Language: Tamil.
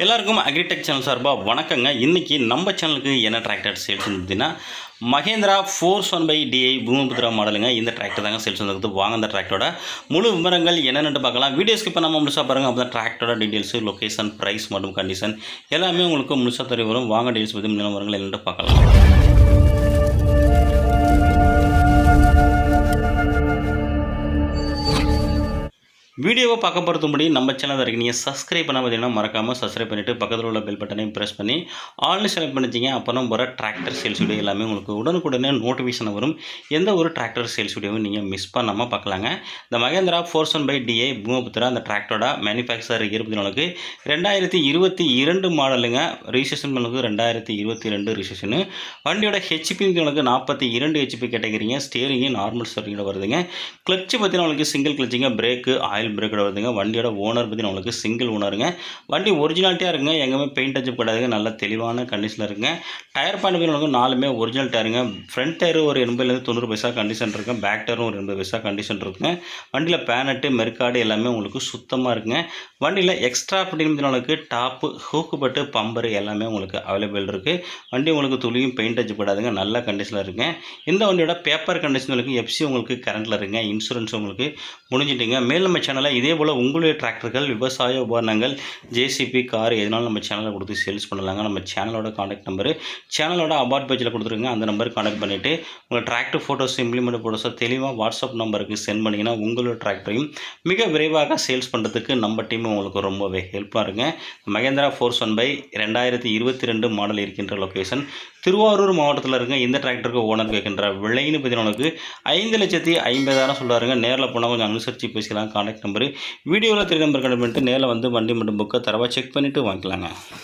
எல்லாருக்கும் அக்ரிடெக் சேனல் சார்பாக வணக்கங்க. இன்றைக்கி நம்ம சேனலுக்கு என்ன டிராக்டர் சேல்ஸ் இருந்ததுன்னா Mahindra four one five DI Bhoomiputra மாடலுங்க இந்த டிராக்டர் தாங்க சேல்ஸ் வந்துருக்குது. வாங்க அந்த டிராக்டரோட முழு விவரங்கள் என்னென்னு பார்க்கலாம். வீடியோஸ்க்கு இப்போ நம்ம முழுசாக பாருங்கள் அப்போ தான் டிராக்டரோட டீட்டெயில்ஸு லொக்கேஷன் ப்ரைஸ் மற்றும் கண்டிஷன் எல்லாமே உங்களுக்கு முழுசாக தெரிய வரும். வாங்க டீட்டெயில்ஸ் பற்றி நிலவரங்கள் என்னென்னு பார்க்கலாம். வீடியோவை பார்க்க பொறுத்த நம்ம சேனல் வரைக்கும் நீங்கள் சப்ஸ்கிரைப் பண்ண பார்த்தீங்கன்னா மறக்காமல் சப்ஸ்கிரைப் பண்ணிவிட்டு பக்கத்தில் உள்ள பெல் பட்டனையும் ப்ரெஸ் பண்ணி ஆல்னு செலக்ட் பண்ணிச்சிங்க அப்போ தான் வர டிராக்டர் சேல்ஸ் வீடியோ எல்லாமே உங்களுக்கு உடனுக்குடனே நோட்டிஃபிகேஷன் வரும். எந்த ஒரு டிராக்டர் சேல்ஸ் வீடியோவும் நீங்கள் மிஸ் பண்ணாமல் பார்க்கலாங்க. இந்த Mahindra four one five DI Bhoomiputra அந்த டிராக்டரோட மேனுஃபேக்சர் இருபத்தி நாலுக்கு ரெண்டாயிரத்தி இருபத்தி இரண்டு மாடலுங்க ரிஜிஸ்ட்ரேஷன் பண்ணுறது ரெண்டாயிரத்தி இருபத்தி ரெண்டு ரிஜிஸ்ட்ரேஷனு வண்டியோட ஹெச்பி உங்களுக்கு நாற்பத்தி இரண்டு ஹெச்பி கேட்டகிரிங்க ஸ்டேரிங்கு நார்மல் ஸ்டேரிங்கோட வருதுங்க. கிளச்சு பார்த்தீங்கன்னா உங்களுக்கு சிங்கிள் கிளச்சிங்க பிரேக்கு ஆயில் பிரேக்கோட வருதுங்க வண்டியோட ஓனர் பற்றி உங்களுக்கு சிங்கிள் ஓனருங்க வண்டி ஒரிஜினாலிட்டியாக இருக்குங்க எங்கேயுமே பெயிண்ட் அச்சப் கிடையாதுங்க நல்ல தெளிவான கண்டிஷனில் இருக்குங்க. டயர் பாயிண்ட் பற்றி உங்களுக்கு நாலுமே ஒரிஜினல் டயருங்க ஃப்ரண்ட் டயர் ஒரு எண்பதுலேருந்து தொண்ணூறு பைசா கண்டிஷன் இருக்குங்க. பேக் டயரும் ஒரு எண்பது பைசா கண்டிஷன் இருக்குங்க. வண்டியில் பேனட்டு மெர்காடு எல்லாமே உங்களுக்கு சுத்தமாக இருக்குங்க. வண்டியில் எக்ஸ்ட்ரா அப்படின்னு உங்களுக்கு டாப்பு ஹூக்கு பட்டு பம்பரு எல்லாமே உங்களுக்கு அவைலபிள் இருக்குது வண்டி உங்களுக்கு துளியும் பெயிண்ட் டச் நல்ல கண்டிஷனில் இருக்குங்க. இந்த வண்டியோட பேப்பர் கண்டிஷன் உங்களுக்கு எஃப்சி உங்களுக்கு கரண்ட்டில் இருக்குங்க. இன்சூரன்ஸ் உங்களுக்கு முடிஞ்சிட்டுங்க. மேல் நம்ம சேனலில் இதே போல் உங்களுடைய டிராக்டர்கள் விவசாய உபகரணங்கள் ஜேசிபி கார் எதனாலும் நம்ம சேனலில் கொடுத்து சேல்ஸ் பண்ணலாங்க. நம்ம சேனலோட காண்டாக்ட் நம்பரு சேனலோட அபார்ட் பேஜில் கொடுத்துருங்க அந்த நம்பருக்கு காண்டாக்ட் பண்ணிவிட்டு உங்கள் டிராக்டர் ஃபோட்டோஸ் இம்ப்ளிமெண்ட் ஃபோட்டோஸை தெளிவாக வாட்ஸ்அப் நம்பருக்கு சென்ட் பண்ணிங்கன்னா உங்களோட டிராக்டரையும் மிக விரைவாக சேல்ஸ் பண்ணுறதுக்கு நம்ம டீம் உங்களுக்கு ரொம்பவே ஹெல்ப்பாக இருங்க மகேந்திரா ஃபோர்ஸ் ஒன் பை ரெண்டாயிரத்தி இருபத்தி ரெண்டு மாடல் இருக்கின்ற லொக்கேஷன் திருவாரூர் மாவட்டத்தில் இருக்க இந்த டிராக்டருக்கு ஓனர் கேட்கின்ற விலைன்னு பார்த்தீங்கன்னா ஐந்து லட்சத்தி ஐம்பதாயிரம் சொல்கிறாருங்க நேரில் போனால் கொஞ்சம் அனுசரித்து பேசிக்கலாம். கான்டாக்ட் நம்பரு வீடியோவில் திரு நம்பர் கண்டு பண்ணிட்டு நேரில் வந்து வண்டி மட்டும் புக்கை தரவாக செக் பண்ணிவிட்டு வாங்கிக்கலாங்க.